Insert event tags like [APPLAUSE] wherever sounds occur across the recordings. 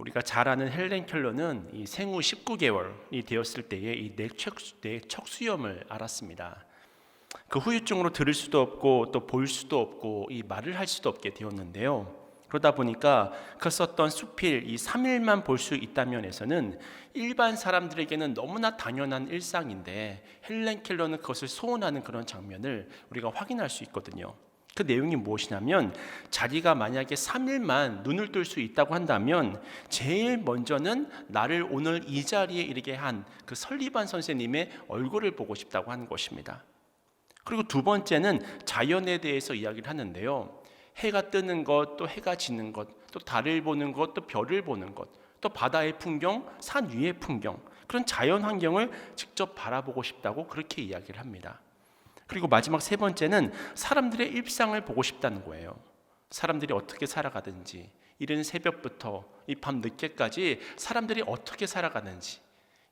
우리가 잘 아는 헬렌 켈러는 이 생후 19개월이 되었을 때에 이 뇌척수, 뇌척수염을 알았습니다. 그 후유증으로 들을 수도 없고 또 볼 수도 없고 이 말을 할 수도 없게 되었는데요. 그러다 보니까 그 썼던 수필 이 3일만 볼 수 있다면에서는 일반 사람들에게는 너무나 당연한 일상인데 헬렌 켈러는 그것을 소원하는 그런 장면을 우리가 확인할 수 있거든요. 그 내용이 무엇이냐면 자기가 만약에 3일만 눈을 뜰 수 있다고 한다면 제일 먼저는 나를 오늘 이 자리에 이르게 한 그 설리반 선생님의 얼굴을 보고 싶다고 하는 것입니다. 그리고 두 번째는 자연에 대해서 이야기를 하는데요. 해가 뜨는 것, 또 해가 지는 것, 또 달을 보는 것, 또 별을 보는 것, 또 바다의 풍경, 산 위의 풍경, 그런 자연 환경을 직접 바라보고 싶다고 그렇게 이야기를 합니다. 그리고 마지막 세 번째는 사람들의 일상을 보고 싶다는 거예요. 사람들이 어떻게 살아가든지, 이른 새벽부터 이 밤 늦게까지 사람들이 어떻게 살아가는지,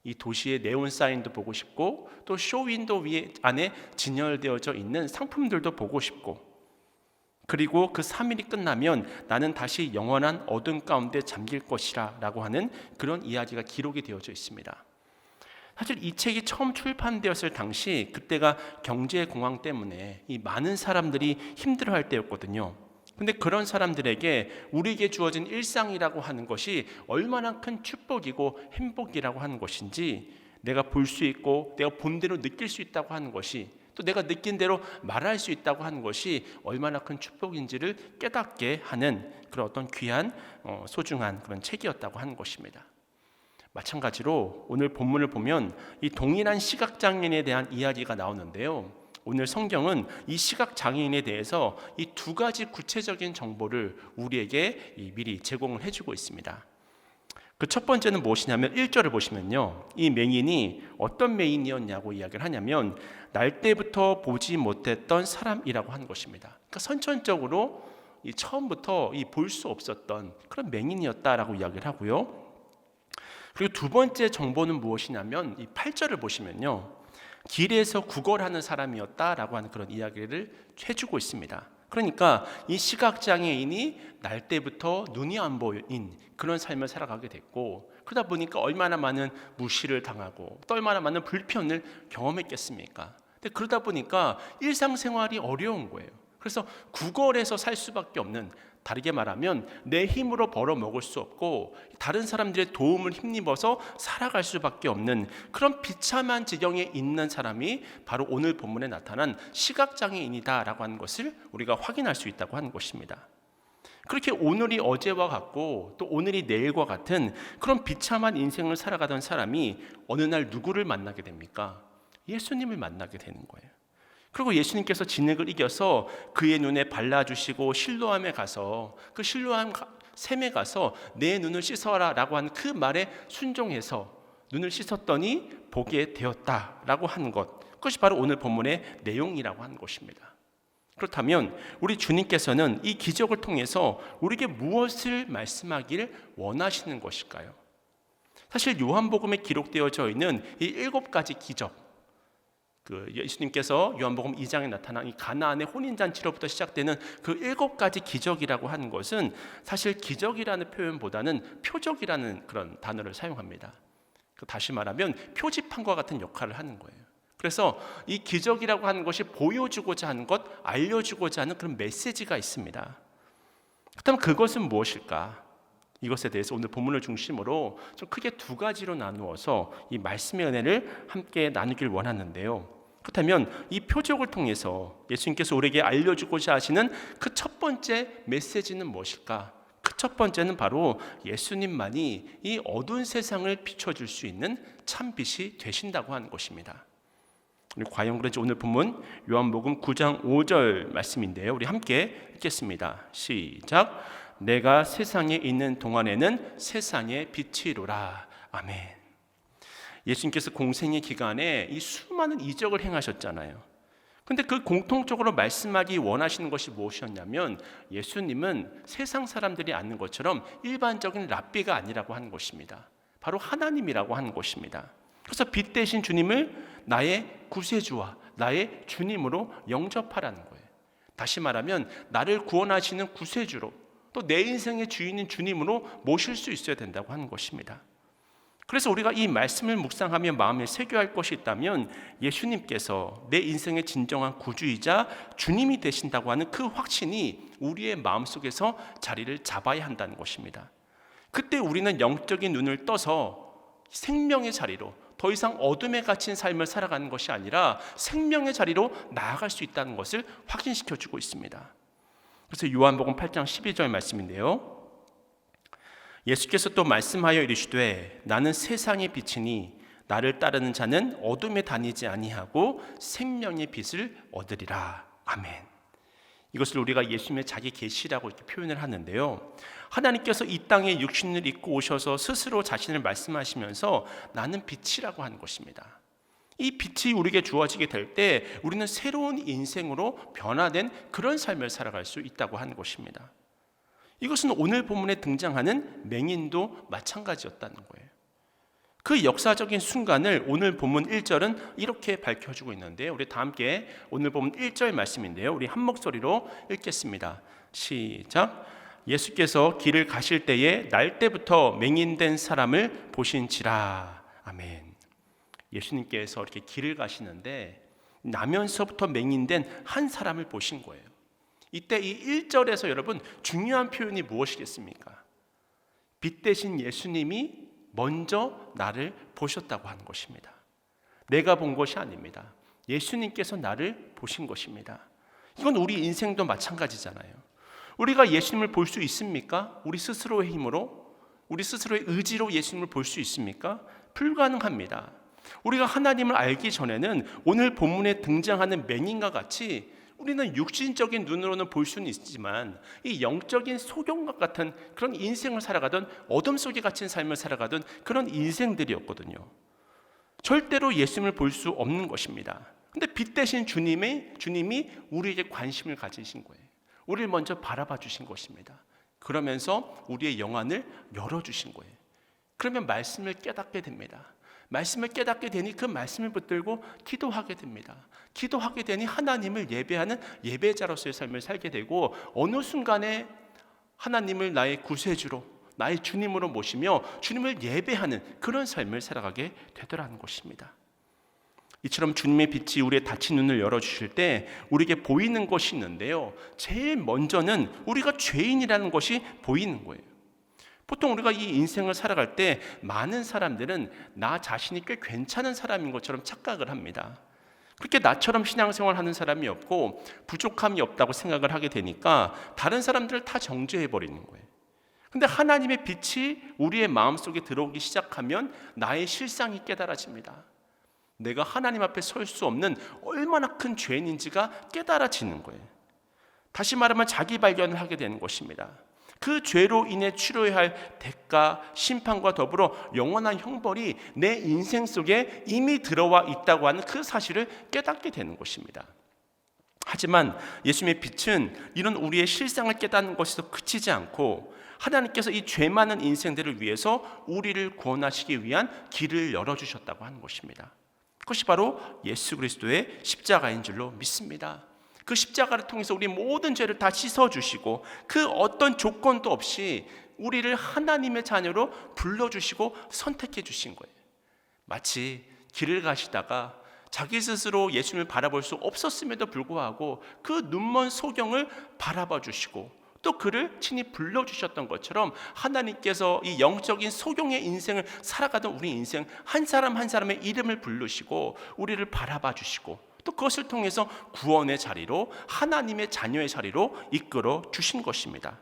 이 도시의 네온 사인도 보고 싶고, 또 쇼윈도 위에 안에 진열되어져 있는 상품들도 보고 싶고, 그리고 그 3일이 끝나면 나는 다시 영원한 어둠 가운데 잠길 것이라 라고 하는 그런 이야기가 기록이 되어져 있습니다. 사실 이 책이 처음 출판되었을 당시 그때가 경제 공황 때문에 이 많은 사람들이 힘들어할 때였거든요. 근데 그런 사람들에게 우리에게 주어진 일상이라고 하는 것이 얼마나 큰 축복이고 행복이라고 하는 것인지 내가 볼 수 있고 내가 본 대로 느낄 수 있다고 하는 것이 또 내가 느낀 대로 말할 수 있다고 하는 것이 얼마나 큰 축복인지를 깨닫게 하는 그런 어떤 귀한 어, 소중한 그런 책이었다고 하는 것입니다. 마찬가지로 오늘 본문을 보면 이 동일한 시각 장애인에 대한 이야기가 나오는데요. 오늘 성경은 이 시각 장애인에 대해서 이 두 가지 구체적인 정보를 우리에게 미리 제공을 해주고 있습니다. 그 첫 번째는 무엇이냐면 1절을 보시면요. 이 맹인이 어떤 맹인이었냐고 이야기를 하냐면 날 때부터 보지 못했던 사람이라고 하는 것입니다. 그러니까 선천적으로 이 처음부터 이 볼 수 없었던 그런 맹인이었다라고 이야기를 하고요. 그리고 두 번째 정보는 무엇이냐면 이 8절을 보시면요. 길에서 구걸하는 사람이었다라고 하는 그런 이야기를 해주고 있습니다. 그러니까 이 시각장애인이 날 때부터 눈이 안 보인 그런 삶을 살아가게 됐고 그러다 보니까 얼마나 많은 무시를 당하고 또 얼마나 많은 불편을 경험했겠습니까? 근데 그러다 보니까 일상생활이 어려운 거예요. 그래서 구걸해서 살 수밖에 없는 다르게 말하면 내 힘으로 벌어 먹을 수 없고 다른 사람들의 도움을 힘입어서 살아갈 수밖에 없는 그런 비참한 지경에 있는 사람이 바로 오늘 본문에 나타난 시각장애인이다라고 하는 것을 우리가 확인할 수 있다고 하는 것입니다. 그렇게 오늘이 어제와 같고 또 오늘이 내일과 같은 그런 비참한 인생을 살아가던 사람이 어느 날 누구를 만나게 됩니까? 예수님을 만나게 되는 거예요. 그리고 예수님께서 진흙을 이겨서 그의 눈에 발라주시고 실로암에 가서 그 실로암 샘에 가서 내 눈을 씻어라라고 하는 그 말에 순종해서 눈을 씻었더니 보게 되었다라고 하는 것 그것이 바로 오늘 본문의 내용이라고 하는 것입니다. 그렇다면 우리 주님께서는 이 기적을 통해서 우리에게 무엇을 말씀하기를 원하시는 것일까요? 사실 요한복음에 기록되어져 있는 이 일곱 가지 기적 그 예수님께서 요한복음 2장에 나타난 이 가나안의 혼인 잔치로부터 시작되는 그 일곱 가지 기적이라고 하는 것은 사실 기적이라는 표현보다는 표적이라는 그런 단어를 사용합니다. 그 다시 말하면 표지판과 같은 역할을 하는 거예요. 그래서 이 기적이라고 하는 것이 보여주고자 하는 것, 알려주고자 하는 그런 메시지가 있습니다. 그렇다면 그것은 무엇일까? 이것에 대해서 오늘 본문을 중심으로 좀 크게 두 가지로 나누어서 이 말씀의 은혜를 함께 나누길 원하는데요. 그렇다면 이 표적을 통해서 예수님께서 우리에게 알려주고자 하시는 그 첫 번째 메시지는 무엇일까? 그 첫 번째는 바로 예수님만이 이 어두운 세상을 비춰줄 수 있는 참빛이 되신다고 하는 것입니다. 우리 과연 그런지 오늘 본문 요한복음 9장 5절 말씀인데요. 우리 함께 읽겠습니다. 시작. 내가 세상에 있는 동안에는 세상의 빛이로라. 아멘. 예수님께서 공생의 기간에 이 수많은 이적을 행하셨잖아요. 근데 그 공통적으로 말씀하기 원하시는 것이 무엇이었냐면 예수님은 세상 사람들이 아는 것처럼 일반적인 랍비가 아니라고 하는 것입니다. 바로 하나님이라고 하는 것입니다. 그래서 빛 대신 주님을 나의 구세주와 나의 주님으로 영접하라는 거예요. 다시 말하면 나를 구원하시는 구세주로 또또내 인생의 주인인 주님으로 모실 수 있어야 된다고 하는 것입니다. 그래서 우리가 이 말씀을 묵상하며 마음에 새겨야 할 것이 있다면 예수님께서 내 인생의 진정한 구주이자 주님이 되신다고 하는 그 확신이 우리의 마음속에서 자리를 잡아야 한다는 것입니다. 그때 우리는 영적인 눈을 떠서 생명의 자리로 더 이상 어둠에 갇힌 삶을 살아가는 것이 아니라 생명의 자리로 나아갈 수 있다는 것을 확신시켜 주고 있습니다. 그래서 요한복음 8장 12절 말씀인데요. 예수께서 또 말씀하여 이르시되 나는 세상의 빛이니 나를 따르는 자는 어둠에 다니지 아니하고 생명의 빛을 얻으리라. 아멘. 이것을 우리가 예수님의 자기 계시라고 이렇게 표현을 하는데요. 하나님께서 이 땅에 육신을 입고 오셔서 스스로 자신을 말씀하시면서 나는 빛이라고 하는 것입니다. 이 빛이 우리에게 주어지게 될 때 우리는 새로운 인생으로 변화된 그런 삶을 살아갈 수 있다고 하는 것입니다. 이것은 오늘 본문에 등장하는 맹인도 마찬가지였다는 거예요. 그 역사적인 순간을 오늘 본문 1절은 이렇게 밝혀주고 있는데요. 우리 다 함께 오늘 본문 1절 말씀인데요. 우리 한 목소리로 읽겠습니다. 시작. 예수께서 길을 가실 때에 날 때부터 맹인된 사람을 보신지라. 아멘. 예수님께서 이렇게 길을 가시는데 나면서부터 맹인된 한 사람을 보신 거예요. 이때 이 1절에서 여러분 중요한 표현이 무엇이겠습니까? 빛 대신 예수님이 먼저 나를 보셨다고 하는 것입니다. 내가 본 것이 아닙니다. 예수님께서 나를 보신 것입니다. 이건 우리 인생도 마찬가지잖아요. 우리가 예수님을 볼 수 있습니까? 우리 스스로의 힘으로, 우리 스스로의 의지로 예수님을 볼 수 있습니까? 불가능합니다. 우리가 하나님을 알기 전에는 오늘 본문에 등장하는 맹인과 같이 우리는 육신적인 눈으로는 볼 수는 있지만 이 영적인 소경과 같은 그런 인생을 살아가던 어둠 속에 갇힌 삶을 살아가던 그런 인생들이었거든요. 절대로 예수님을 볼 수 없는 것입니다. 근데 빛 대신 주님의 주님이 우리에게 관심을 가지신 거예요. 우리를 먼저 바라봐 주신 것입니다. 그러면서 우리의 영안을 열어 주신 거예요. 그러면 말씀을 깨닫게 됩니다. 말씀을 깨닫게 되니 그 말씀을 붙들고 기도하게 됩니다. 기도하게 되니 하나님을 예배하는 예배자로서의 삶을 살게 되고 어느 순간에 하나님을 나의 구세주로 나의 주님으로 모시며 주님을 예배하는 그런 삶을 살아가게 되더라는 것입니다. 이처럼 주님의 빛이 우리의 닫힌 눈을 열어 주실 때 우리에게 보이는 것이 있는데요. 제일 먼저는 우리가 죄인이라는 것이 보이는 거예요. 보통 우리가 이 인생을 살아갈 때 많은 사람들은 나 자신이 꽤 괜찮은 사람인 것처럼 착각을 합니다. 그렇게 나처럼 신앙생활 하는 사람이 없고 부족함이 없다고 생각을 하게 되니까 다른 사람들을 다 정죄해 버리는 거예요. 근데 하나님의 빛이 우리의 마음속에 들어오기 시작하면 나의 실상이 깨달아집니다. 내가 하나님 앞에 설 수 없는 얼마나 큰 죄인인지가 깨달아지는 거예요. 다시 말하면 자기 발견을 하게 되는 것입니다. 그 죄로 인해 치러야 할 대가, 심판과 더불어 영원한 형벌이 내 인생 속에 이미 들어와 있다고 하는 그 사실을 깨닫게 되는 것입니다. 하지만 예수님의 빛은 이런 우리의 실상을 깨닫는 것에서 그치지 않고 하나님께서 이 죄 많은 인생들을 위해서 우리를 구원하시기 위한 길을 열어주셨다고 하는 것입니다. 그것이 바로 예수 그리스도의 십자가인 줄로 믿습니다. 그 십자가를 통해서 우리 모든 죄를 다 씻어 주시고 그 어떤 조건도 없이 우리를 하나님의 자녀로 불러 주시고 선택해 주신 거예요. 마치 길을 가시다가 자기 스스로 예수님을 바라볼 수 없었음에도 불구하고 그 눈먼 소경을 바라봐 주시고 또 그를 친히 불러 주셨던 것처럼 하나님께서 이 영적인 소경의 인생을 살아가던 우리 인생 한 사람 한 사람의 이름을 부르시고 우리를 바라봐 주시고 또 그것을 통해서 구원의 자리로 하나님의 자녀의 자리로 이끌어 주신 것입니다.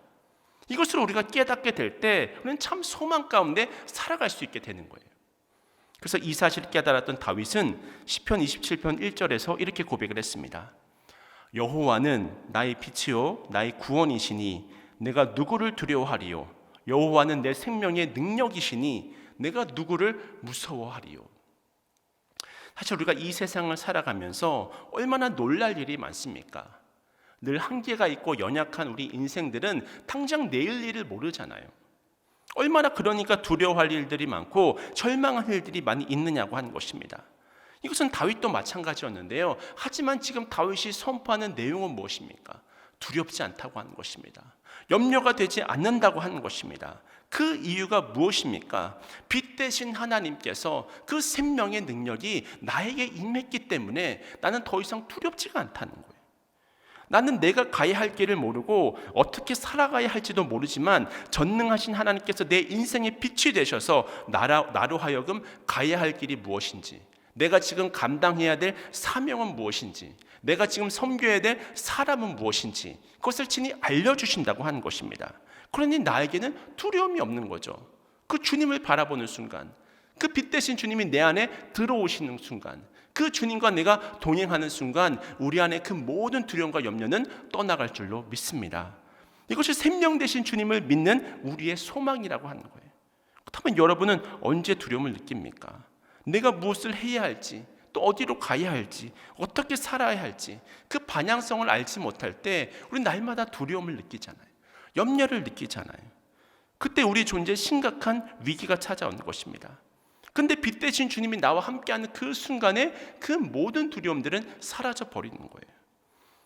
이것을 우리가 깨닫게 될 때 우리는 참 소망 가운데 살아갈 수 있게 되는 거예요. 그래서 이 사실을 깨달았던 다윗은 시편 27편 1절에서 이렇게 고백을 했습니다. 여호와는 나의 빛이요 나의 구원이시니 내가 누구를 두려워하리요 여호와는 내 생명의 능력이시니 내가 누구를 무서워하리요 사실 우리가 이 세상을 살아가면서 얼마나 놀랄 일이 많습니까? 늘 한계가 있고 연약한 우리 인생들은 당장 내일 일을 모르잖아요. 얼마나 그러니까 두려워할 일들이 많고 절망할 일들이 많이 있느냐고 하는 것입니다. 이것은 다윗도 마찬가지였는데요. 하지만 지금 다윗이 선포하는 내용은 무엇입니까? 두렵지 않다고 하는 것입니다. 염려가 되지 않는다고 하는 것입니다. 그 이유가 무엇입니까? 빛 대신 하나님께서 그 생명의 능력이 나에게 임했기 때문에 나는 더 이상 두렵지가 않다는 거예요. 나는 내가 가야 할 길을 모르고 어떻게 살아가야 할지도 모르지만 전능하신 하나님께서 내 인생의 빛이 되셔서 나라, 나로 하여금 가야 할 길이 무엇인지 내가 지금 감당해야 될 사명은 무엇인지 내가 지금 섬겨야 될 사람은 무엇인지 그것을 친히 알려주신다고 하는 것입니다. 그러니 나에게는 두려움이 없는 거죠. 그 주님을 바라보는 순간, 그 빛 대신 주님이 내 안에 들어오시는 순간, 그 주님과 내가 동행하는 순간, 우리 안에 그 모든 두려움과 염려는 떠나갈 줄로 믿습니다. 이것이 생명 대신 주님을 믿는 우리의 소망이라고 하는 거예요. 그렇다면 여러분은 언제 두려움을 느낍니까? 내가 무엇을 해야 할지, 또 어디로 가야 할지, 어떻게 살아야 할지, 그 방향성을 알지 못할 때 우리 날마다 두려움을 느끼잖아요. 염려를 느끼잖아요. 그때 우리 존재에 심각한 위기가 찾아오는 것입니다. 근데 빛 대신 주님이 나와 함께하는 그 순간에 그 모든 두려움들은 사라져 버리는 거예요.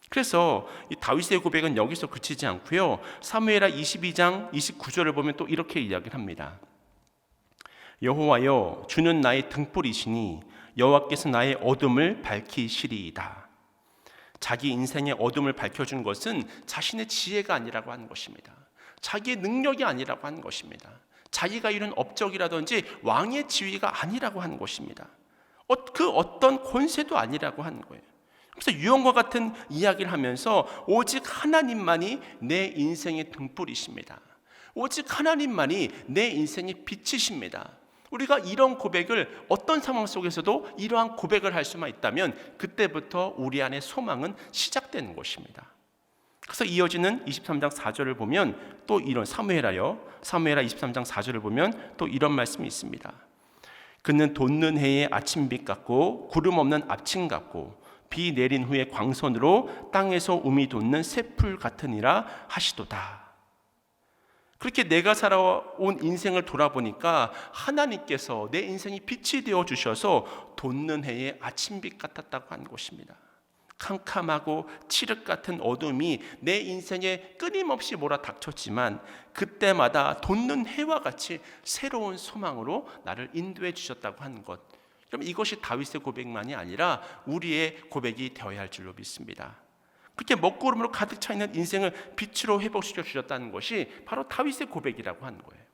그래서 이 다윗의 고백은 여기서 그치지 않고요. 사무엘하 22장 29절을 보면 또 이렇게 이야기를 합니다. 여호와여 주는 나의 등불이시니 여호와께서 나의 어둠을 밝히시리이다. 자기 인생의 어둠을 밝혀준 것은 자신의 지혜가 아니라고 하는 것입니다. 자기의 능력이 아니라고 하는 것입니다. 자기가 이룬 업적이라든지 왕의 지위가 아니라고 하는 것입니다. 어, 그 어떤 권세도 아니라고 하는 거예요. 그래서 유언과 같은 이야기를 하면서 오직 하나님만이 내 인생의 등불이십니다. 오직 하나님만이 내 인생의 빛이십니다. 우리가 이런 고백을 어떤 상황 속에서도 이러한 고백을 할 수만 있다면 그때부터 우리 안에 소망은 시작되는 것입니다. 그래서 이어지는 23장 4절을 보면 또 이런 사무엘하여 사무엘하 23장 4절을 보면 또 이런 말씀이 있습니다. 그는 돋는 해의 아침빛 같고 구름 없는 아침 같고 비 내린 후에 광선으로 땅에서 um이 돋는 새풀 같으니라 하시도다. 그렇게 내가 살아온 인생을 돌아보니까 하나님께서 내 인생이 빛이 되어 주셔서 돋는 해의 아침빛 같았다고 하는 것입니다. 캄캄하고 칠흑 같은 어둠이 내 인생에 끊임없이 몰아닥쳤지만 그때마다 돋는 해와 같이 새로운 소망으로 나를 인도해 주셨다고 하는 것. 그럼 이것이 다윗의 고백만이 아니라 우리의 고백이 되어야 할 줄로 믿습니다. 그렇게 먹구름으로 가득 차 있는 인생을 빛으로 회복시켜 주셨다는 것이 바로 다윗의 고백이라고 하는 거예요.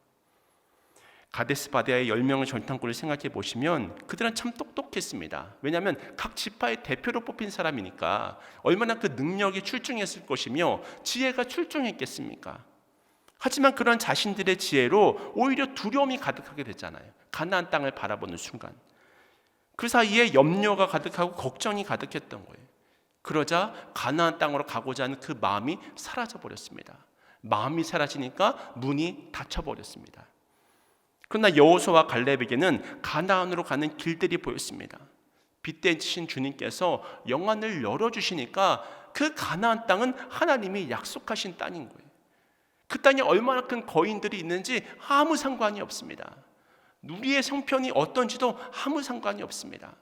가데스 바데아의 열 명의 전탄꾼을 생각해 보시면 그들은 참 똑똑했습니다. 왜냐하면 각 지파의 대표로 뽑힌 사람이니까 얼마나 그 능력이 출중했을 것이며 지혜가 출중했겠습니까? 하지만 그런 자신들의 지혜로 오히려 두려움이 가득하게 됐잖아요. 가나안 땅을 바라보는 순간 그 사이에 염려가 가득하고 걱정이 가득했던 거예요. 그러자 가나안 땅으로 가고자 하는 그 마음이 사라져 버렸습니다. 마음이 사라지니까 문이 닫혀 버렸습니다. 그러나 여호수와 갈렙에게는 가나안으로 가는 길들이 보였습니다. 빛 대신 주님께서 영안을 열어 주시니까 그 가나안 땅은 하나님이 약속하신 땅인 거예요. 그 땅에 얼마나 큰 거인들이 있는지 아무 상관이 없습니다. 우리의 성편이 어떤지도 아무 상관이 없습니다.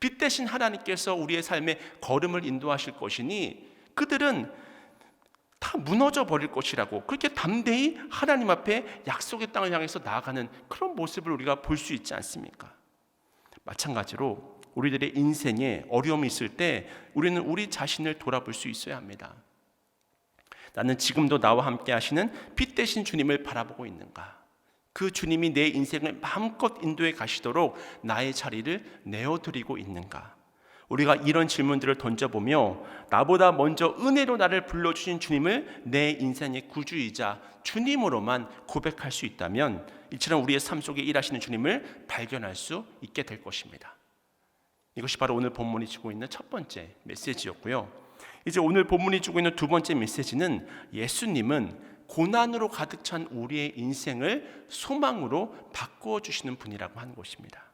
빛 대신 하나님께서 우리의 삶에 걸음을 인도하실 것이니 그들은 다 무너져 버릴 것이라고 그렇게 담대히 하나님 앞에 약속의 땅을 향해서 나아가는 그런 모습을 우리가 볼 수 있지 않습니까? 마찬가지로 우리들의 인생에 어려움이 있을 때 우리는 우리 자신을 돌아볼 수 있어야 합니다. 나는 지금도 나와 함께 하시는 빛 대신 주님을 바라보고 있는가? 그 주님이 내 인생을 마음껏 인도해 가시도록 나의 자리를 내어드리고 있는가? 우리가 이런 질문들을 던져보며 나보다 먼저 은혜로 나를 불러주신 주님을 내 인생의 구주이자 주님으로만 고백할 수 있다면 이처럼 우리의 삶 속에 일하시는 주님을 발견할 수 있게 될 것입니다. 이것이 바로 오늘 본문이 주고 있는 첫 번째 메시지였고요. 이제 오늘 본문이 주고 있는 두 번째 메시지는 예수님은 고난으로 가득 찬 우리의 인생을 소망으로 바꾸어 주시는 분이라고 하는 것입니다.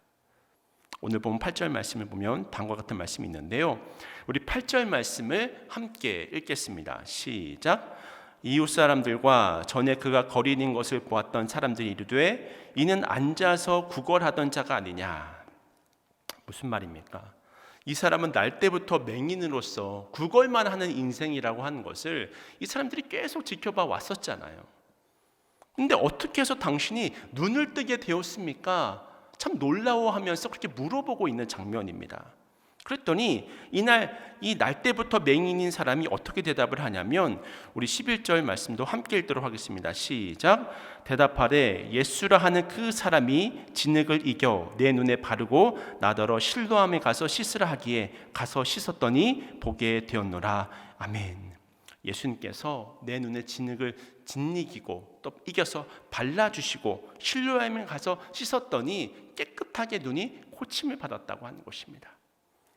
오늘 본 8절 말씀을 보면 다음과 같은 말씀이 있는데요. 우리 8절 말씀을 함께 읽겠습니다. 시작. 이웃 사람들과 전에 그가 거리는 것을 보았던 사람들이 이르되 이는 앉아서 구걸하던 자가 아니냐. 무슨 말입니까? 이 사람은 날 때부터 맹인으로서 구걸만 하는 인생이라고 하는 것을 이 사람들이 계속 지켜봐 왔었잖아요. 근데 어떻게 해서 당신이 눈을 뜨게 되었습니까? 참 놀라워하면서 그렇게 물어보고 있는 장면입니다. 그랬더니 이날 이 날 때부터 맹인인 사람이 어떻게 대답을 하냐면 우리 11절 말씀도 함께 읽도록 하겠습니다. 시작. 대답하되 예수라 하는 그 사람이 진흙을 이겨 내 눈에 바르고 나더러 실로함에 가서 씻으라 하기에 가서 씻었더니 보게 되었노라. 아멘. 예수님께서 내 눈에 진흙을 짓이기고 또 이겨서 발라주시고 실로함에 가서 씻었더니 깨끗하게 눈이 고침을 받았다고 하는 것입니다.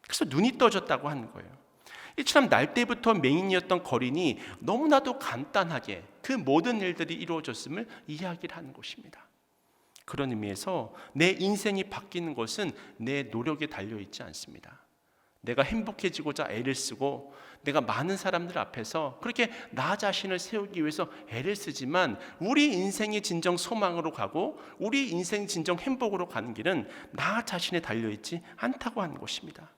그래서 눈이 떠졌다고 하는 거예요. 이처럼 날 때부터 맹인이었던 거린이 너무나도 간단하게 그 모든 일들이 이루어졌음을 이야기를 하는 것입니다. 그런 의미에서 내 인생이 바뀌는 것은 내 노력에 달려 있지 않습니다. 내가 행복해지고자 애를 쓰고 내가 많은 사람들 앞에서 그렇게 나 자신을 세우기 위해서 애를 쓰지만 우리 인생의 진정 소망으로 가고 우리 인생 진정 행복으로 가는 길은 나 자신에 달려 있지 않다고 하는 것입니다.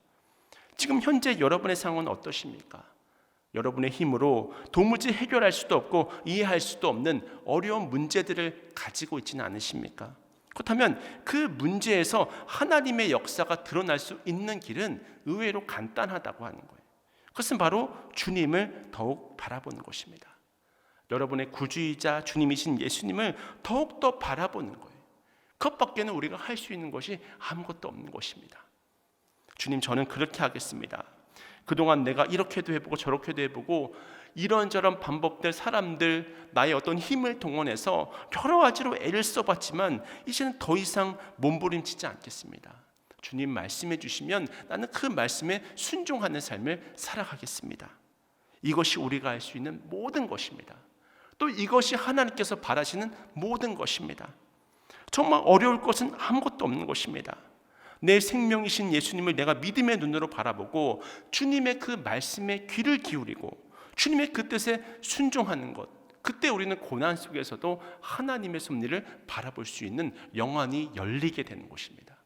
지금 현재 여러분의 상황은 어떠십니까? 여러분의 힘으로 도무지 해결할 수도 없고 이해할 수도 없는 어려운 문제들을 가지고 있지는 않으십니까? 그렇다면 그 문제에서 하나님의 역사가 드러날 수 있는 길은 의외로 간단하다고 하는 거예요. 그것은 바로 주님을 더욱 바라보는 것입니다. 여러분의 구주이자 주님이신 예수님을 더욱더 바라보는 거예요. 그것밖에는 우리가 할 수 있는 것이 아무것도 없는 것입니다. 주님 저는 그렇게 하겠습니다. 그동안 내가 이렇게도 해보고 저렇게도 해보고 이런저런 반복될 사람들 나의 어떤 힘을 동원해서 여러 가지로 애를 써봤지만 이제는 더 이상 몸부림치지 않겠습니다. 주님 말씀해 주시면 나는 그 말씀에 순종하는 삶을 살아가겠습니다. 이것이 우리가 할 수 있는 모든 것입니다. 또 이것이 하나님께서 바라시는 모든 것입니다. 정말 어려울 것은 아무것도 없는 것입니다. 내 생명이신 예수님을 내가 믿음의 눈으로 바라보고 주님의 그 말씀에 귀를 기울이고 주님의 그 뜻에 순종하는 것. 그때 우리는 고난 속에서도 하나님의 섭리를 바라볼 수 있는 영안이 열리게 되는 것입니다.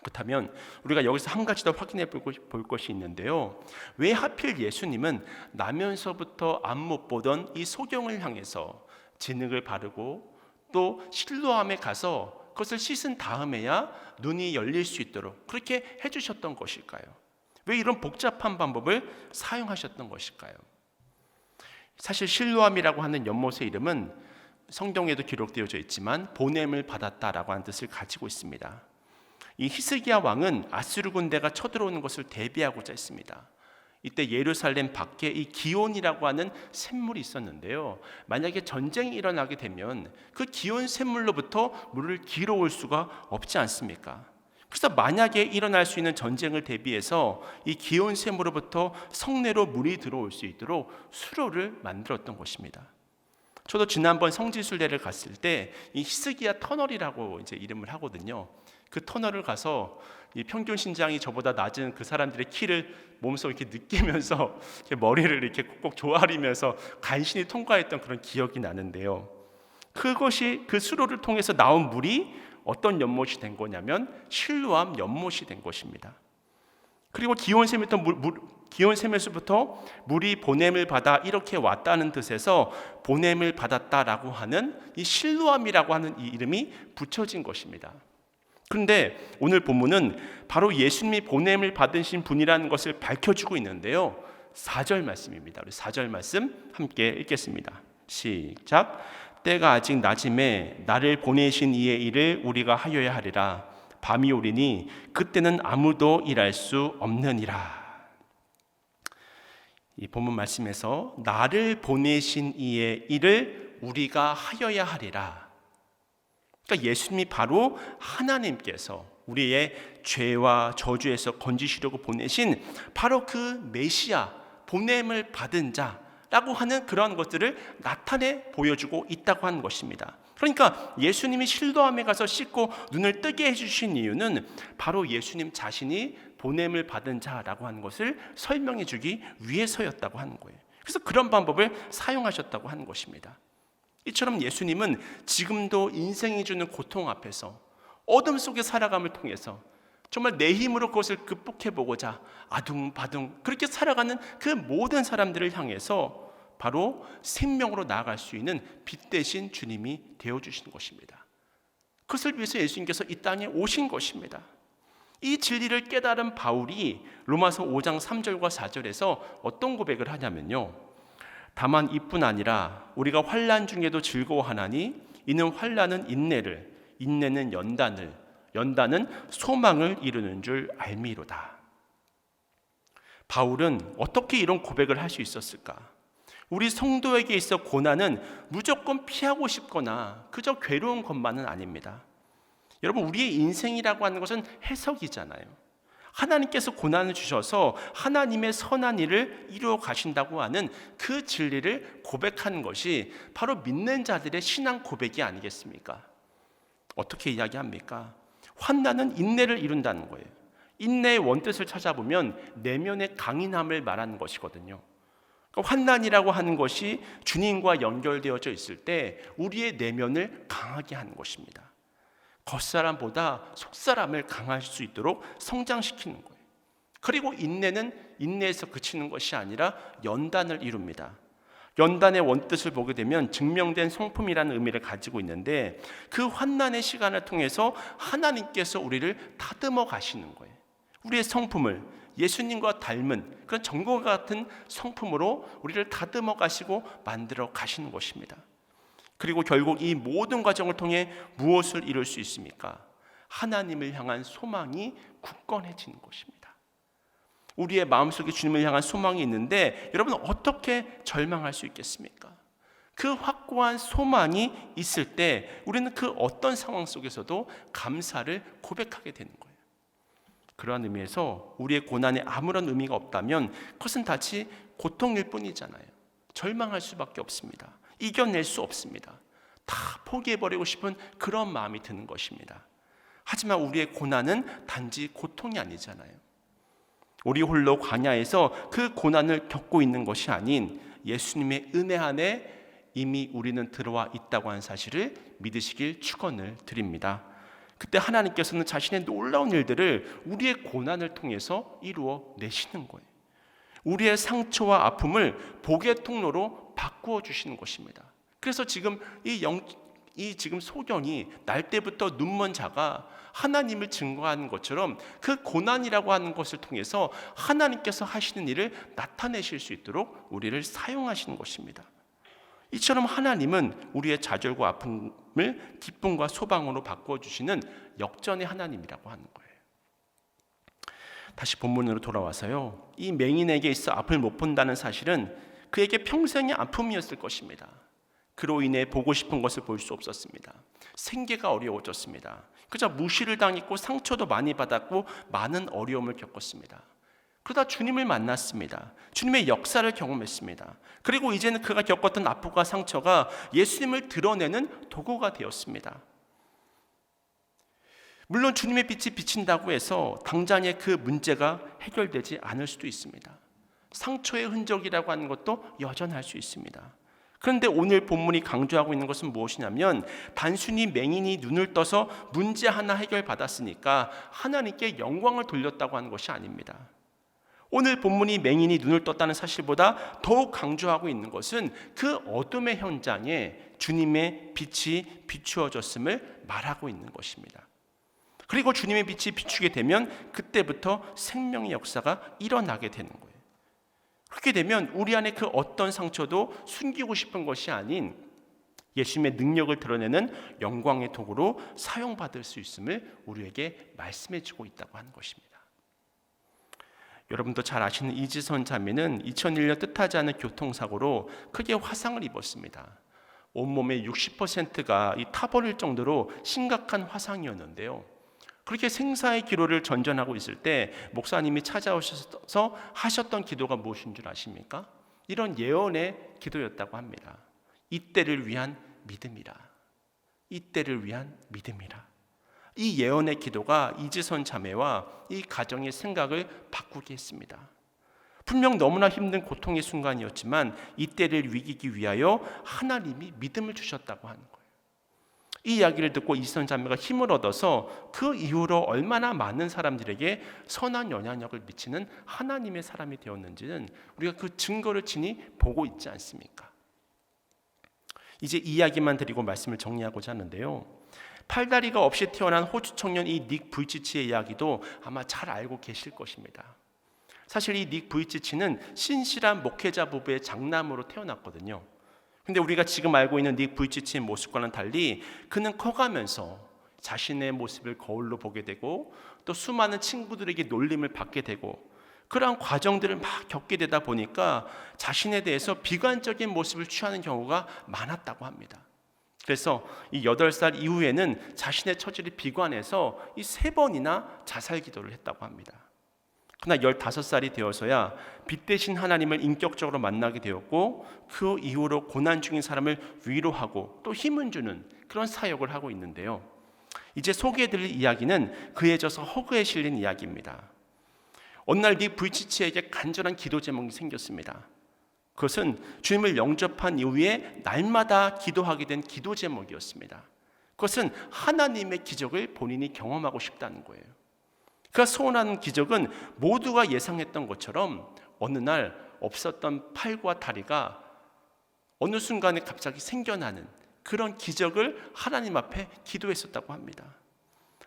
그렇다면 우리가 여기서 한 가지 더 확인해 볼 것이 있는데요. 왜 하필 예수님은 나면서부터 안 못 보던 이 소경을 향해서 진흙을 바르고 또 실로함에 가서 그것을 씻은 다음에야 눈이 열릴 수 있도록 그렇게 해주셨던 것일까요? 왜 이런 복잡한 방법을 사용하셨던 것일까요? 사실 실로암이라고 하는 연못의 이름은 성경에도 기록되어져 있지만 보냄을 받았다라고 하는 뜻을 가지고 있습니다. 이 히스기야 왕은 아수르 군대가 쳐들어오는 것을 대비하고자 했습니다. 이때 예루살렘 밖에 이 기온이라고 하는 샘물이 있었는데요. 만약에 전쟁이 일어나게 되면 그 기온 샘물로부터 물을 길어올 수가 없지 않습니까? 그래서 만약에 일어날 수 있는 전쟁을 대비해서 이 기온 샘으로부터 성내로 물이 들어올 수 있도록 수로를 만들었던 것입니다. 저도 지난번 성지순례를 갔을 때 이 히스기야 터널이라고 이제 이름을 하거든요. 그 터널을 가서 이 평균 신장이 저보다 낮은 그 사람들의 키를 몸속에 이렇게 느끼면서 [LAUGHS] 이렇게 머리를 이렇게 꼭 조아리면서 간신히 통과했던 그런 기억이 나는데요. 그것이 그 수로를 통해서 나온 물이 어떤 연못이 된 거냐면 실로암 연못이 된 것입니다. 그리고 기온샘부터 물, 물, 기온샘에서부터 물이 보냄을 받아 이렇게 왔다는 뜻에서 보냄을 받았다라고 하는 이 실로암이라고 하는 이 이름이 붙여진 것입니다. 그런데 오늘 본문은 바로 예수님이 보냄을 받으신 분이라는 것을 밝혀주고 있는데요. 4절 말씀입니다. 우리 4절 말씀 함께 읽겠습니다. 시작. 때가 아직 낮음에 나를 보내신 이의 일을 우리가 하여야 하리라. 밤이 오리니 그때는 아무도 일할 수 없느니라. 이 본문 말씀에서 나를 보내신 이의 일을 우리가 하여야 하리라. 그러니까 예수님이 바로 하나님께서 우리의 죄와 저주에서 건지시려고 보내신 바로 그 메시아 보냄을 받은 자라고 하는 그러한 것들을 나타내 보여주고 있다고 하는 것입니다. 그러니까 예수님이 실도함에 가서 씻고 눈을 뜨게 해주신 이유는 바로 예수님 자신이 보냄을 받은 자라고 하는 것을 설명해 주기 위해서였다고 하는 거예요. 그래서 그런 방법을 사용하셨다고 하는 것입니다. 이처럼 예수님은 지금도 인생이 주는 고통 앞에서 어둠 속에 살아감을 통해서 정말 내 힘으로 그것을 극복해 보고자 아둥바둥 그렇게 살아가는 그 모든 사람들을 향해서 바로 생명으로 나아갈 수 있는 빛 대신 주님이 되어 주신 것입니다. 그것을 위해서 예수님께서 이 땅에 오신 것입니다. 이 진리를 깨달은 바울이 로마서 5장 3절과 4절에서 어떤 고백을 하냐면요. 다만 이뿐 아니라 우리가 환난 중에도 즐거워하나니 이는 환난은 인내를 인내는 연단을 연단은 소망을 이루는 줄 알미로다. 바울은 어떻게 이런 고백을 할 수 있었을까? 우리 성도에게 있어 고난은 무조건 피하고 싶거나 그저 괴로운 것만은 아닙니다. 여러분, 우리의 인생이라고 하는 것은 해석이잖아요. 하나님께서 고난을 주셔서 하나님의 선한 일을 이루어 가신다고 하는 그 진리를 고백하는 것이 바로 믿는 자들의 신앙 고백이 아니겠습니까? 어떻게 이야기합니까? 환난은 인내를 이룬다는 거예요. 인내의 원뜻을 찾아보면 내면의 강인함을 말하는 것이거든요. 그러니까 환난이라고 하는 것이 주님과 연결되어져 있을 때 우리의 내면을 강하게 하는 것입니다. 겉사람보다 속사람을 강할 수 있도록 성장시키는 거예요. 그리고 인내는 인내에서 그치는 것이 아니라 연단을 이룹니다. 연단의 원뜻을 보게 되면 증명된 성품이라는 의미를 가지고 있는데 그 환난의 시간을 통해서 하나님께서 우리를 다듬어 가시는 거예요. 우리의 성품을 예수님과 닮은 그런 정과 같은 성품으로 우리를 다듬어 가시고 만들어 가시는 것입니다. 그리고 결국 이 모든 과정을 통해 무엇을 이룰 수 있습니까? 하나님을 향한 소망이 굳건해지는 것입니다. 우리의 마음속에 주님을 향한 소망이 있는데 여러분 어떻게 절망할 수 있겠습니까? 그 확고한 소망이 있을 때 우리는 그 어떤 상황 속에서도 감사를 고백하게 되는 거예요. 그러한 의미에서 우리의 고난에 아무런 의미가 없다면 그것은 다치 고통일 뿐이잖아요. 절망할 수밖에 없습니다. 이겨낼 수 없습니다. 다 포기해버리고 싶은 그런 마음이 드는 것입니다. 하지만 우리의 고난은 단지 고통이 아니잖아요. 우리 홀로 광야에서 그 고난을 겪고 있는 것이 아닌 예수님의 은혜 안에 이미 우리는 들어와 있다고 하는 사실을 믿으시길 축원을 드립니다. 그때 하나님께서는 자신의 놀라운 일들을 우리의 고난을 통해서 이루어 내시는 거예요. 우리의 상처와 아픔을 복의 통로로 바꾸어 주시는 것입니다. 그래서 지금 이 영, 이 지금 소경이 날 때부터 눈먼 자가 하나님을 증거하는 것처럼 그 고난이라고 하는 것을 통해서 하나님께서 하시는 일을 나타내실 수 있도록 우리를 사용하시는 것입니다. 이처럼 하나님은 우리의 좌절과 아픔을 기쁨과 소방으로 바꿔 주시는 역전의 하나님이라고 하는 거예요. 다시 본문으로 돌아와서요. 이 맹인에게 있어 앞을 못 본다는 사실은 그에게 평생의 아픔이었을 것입니다. 그로 인해 보고 싶은 것을 볼 수 없었습니다. 생계가 어려워졌습니다. 그저 무시를 당했고 상처도 많이 받았고 많은 어려움을 겪었습니다. 그러다 주님을 만났습니다. 주님의 역사를 경험했습니다. 그리고 이제는 그가 겪었던 아픔과 상처가 예수님을 드러내는 도구가 되었습니다. 물론 주님의 빛이 비친다고 해서 당장의 그 문제가 해결되지 않을 수도 있습니다. 상처의 흔적이라고 하는 것도 여전할 수 있습니다. 그런데 오늘 본문이 강조하고 있는 것은 무엇이냐면 단순히 맹인이 눈을 떠서 문제 하나 해결받았으니까 하나님께 영광을 돌렸다고 하는 것이 아닙니다. 오늘 본문이 맹인이 눈을 떴다는 사실보다 더욱 강조하고 있는 것은 그 어둠의 현장에 주님의 빛이 비추어졌음을 말하고 있는 것입니다. 그리고 주님의 빛이 비추게 되면 그때부터 생명의 역사가 일어나게 되는 거예요. 그렇게 되면 우리 안에 그 어떤 상처도 숨기고 싶은 것이 아닌 예수님의 능력을 드러내는 영광의 도구로 사용받을 수 있음을 우리에게 말씀해 주고 있다고 하는 것입니다. 여러분도 잘 아시는 이지선 자매는 2001년 뜻하지 않은 교통사고로 크게 화상을 입었습니다. 온몸의 60%가 이 타버릴 정도로 심각한 화상이었는데요. 그렇게 생사의 기로를 전전하고 있을 때 목사님이 찾아오셔서 하셨던 기도가 무엇인 줄 아십니까? 이런 예언의 기도였다고 합니다. 이때를 위한 믿음이라. 이때를 위한 믿음이라. 이 예언의 기도가 이지선 자매와 이 가정의 생각을 바꾸게 했습니다. 분명 너무나 힘든 고통의 순간이었지만 이때를 이기기 위하여 하나님이 믿음을 주셨다고 하는. 이 이야기를 듣고 이선 자매가 힘을 얻어서 그 이후로 얼마나 많은 사람들에게 선한 영향력을 미치는 하나님의 사람이 되었는지는 우리가 그 증거를 친히 보고 있지 않습니까? 이제 이야기만 드리고 말씀을 정리하고자 하는데요. 팔다리가 없이 태어난 호주 청년 이 닉 부이치치의 이야기도 아마 잘 알고 계실 것입니다. 사실 이 닉 부이치치는 신실한 목회자 부부의 장남으로 태어났거든요. 근데 우리가 지금 알고 있는 닉 부이치치의 모습과는 달리 그는 커가면서 자신의 모습을 거울로 보게 되고 또 수많은 친구들에게 놀림을 받게 되고 그러한 과정들을 막 겪게 되다 보니까 자신에 대해서 비관적인 모습을 취하는 경우가 많았다고 합니다. 그래서 이 8살 이후에는 자신의 처지를 비관해서 이 세 번이나 자살 기도를 했다고 합니다. 그러나 15살이 되어서야 빛 대신 하나님을 인격적으로 만나게 되었고 그 이후로 고난 중인 사람을 위로하고 또 힘을 주는 그런 사역을 하고 있는데요. 이제 소개해 드릴 이야기는 그에 져서 허그에 실린 이야기입니다. 어느 날네 불치치에게 간절한 기도 제목이 생겼습니다. 그것은 주님을 영접한 이후에 날마다 기도하게 된 기도 제목이었습니다. 그것은 하나님의 기적을 본인이 경험하고 싶다는 거예요. 그가 소원하는 기적은 모두가 예상했던 것처럼 어느 날 없었던 팔과 다리가 어느 순간에 갑자기 생겨나는 그런 기적을 하나님 앞에 기도했었다고 합니다.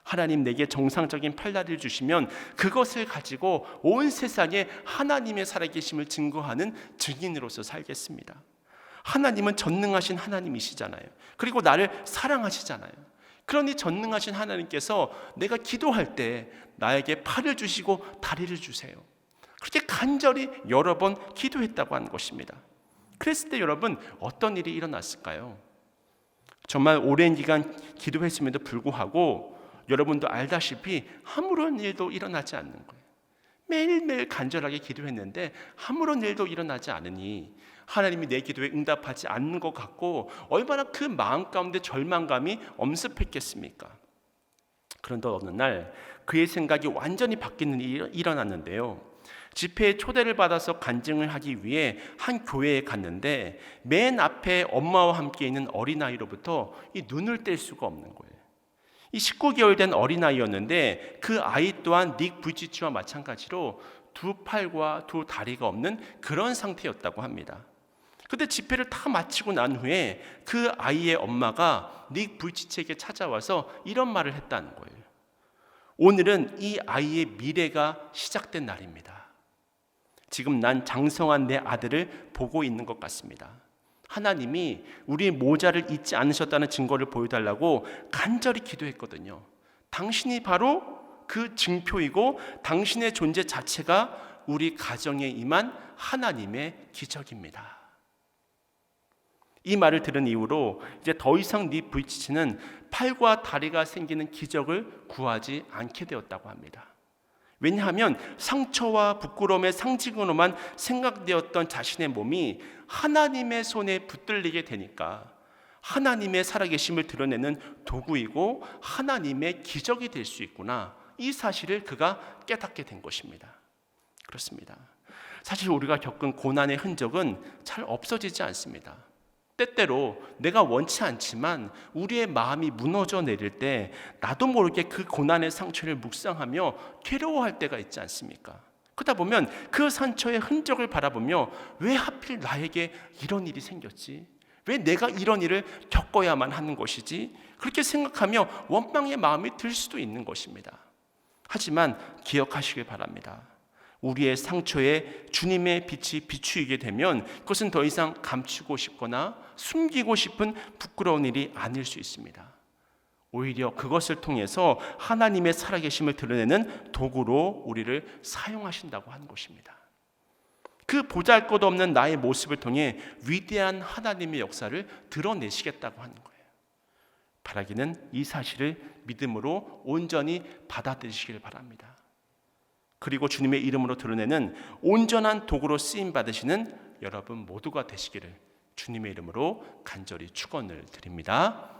하나님 내게 정상적인 팔다리를 주시면 그것을 가지고 온 세상에 하나님의 살아계심을 증거하는 증인으로서 살겠습니다. 하나님은 전능하신 하나님이시잖아요. 그리고 나를 사랑하시잖아요. 그러니 전능하신 하나님께서 내가 기도할 때 나에게 팔을 주시고 다리를 주세요. 그렇게 간절히 여러 번 기도했다고 하는 것입니다. 그랬을 때 여러분 어떤 일이 일어났을까요? 정말 오랜 기간 기도했음에도 불구하고 여러분도 알다시피 아무런 일도 일어나지 않는 거예요. 매일매일 간절하게 기도했는데 아무런 일도 일어나지 않으니 하나님이 내 기도에 응답하지 않는 것 같고 얼마나 그 마음 가운데 절망감이 엄습했겠습니까? 그런데 어느 날 그의 생각이 완전히 바뀌는 일이 일어났는데요. 집회에 초대를 받아서 간증을 하기 위해 한 교회에 갔는데 맨 앞에 엄마와 함께 있는 어린아이로부터 이 눈을 뗄 수가 없는 거예요. 이 19개월 된 어린아이였는데 그 아이 또한 닉 부이치치와 마찬가지로 두 팔과 두 다리가 없는 그런 상태였다고 합니다. 근데 집회를 다 마치고 난 후에 그 아이의 엄마가 닉 부이치치에게 찾아와서 이런 말을 했다는 거예요. 오늘은 이 아이의 미래가 시작된 날입니다. 지금 난 장성한 내 아들을 보고 있는 것 같습니다. 하나님이 우리 모자를 잊지 않으셨다는 증거를 보여달라고 간절히 기도했거든요. 당신이 바로 그 증표이고 당신의 존재 자체가 우리 가정에 임한 하나님의 기적입니다. 이 말을 들은 이후로 이제 더 이상 네 불치치는 팔과 다리가 생기는 기적을 구하지 않게 되었다고 합니다. 왜냐하면 상처와 부끄러움의 상징으로만 생각되었던 자신의 몸이 하나님의 손에 붙들리게 되니까 하나님의 살아계심을 드러내는 도구이고 하나님의 기적이 될 수 있구나. 이 사실을 그가 깨닫게 된 것입니다. 그렇습니다. 사실 우리가 겪은 고난의 흔적은 잘 없어지지 않습니다. 때때로 내가 원치 않지만 우리의 마음이 무너져 내릴 때 나도 모르게 그 고난의 상처를 묵상하며 괴로워할 때가 있지 않습니까? 그러다 보면 그 상처의 흔적을 바라보며 왜 하필 나에게 이런 일이 생겼지? 왜 내가 이런 일을 겪어야만 하는 것이지? 그렇게 생각하며 원망의 마음이 들 수도 있는 것입니다. 하지만 기억하시길 바랍니다. 우리의 상처에 주님의 빛이 비추이게 되면 그것은 더 이상 감추고 싶거나 숨기고 싶은 부끄러운 일이 아닐 수 있습니다. 오히려 그것을 통해서 하나님의 살아계심을 드러내는 도구로 우리를 사용하신다고 하는 것입니다. 그 보잘 것 없는 나의 모습을 통해 위대한 하나님의 역사를 드러내시겠다고 하는 거예요. 바라기는 이 사실을 믿음으로 온전히 받아들이시길 바랍니다. 그리고 주님의 이름으로 드러내는 온전한 도구로 쓰임 받으시는 여러분 모두가 되시기를 주님의 이름으로 간절히 축원을 드립니다.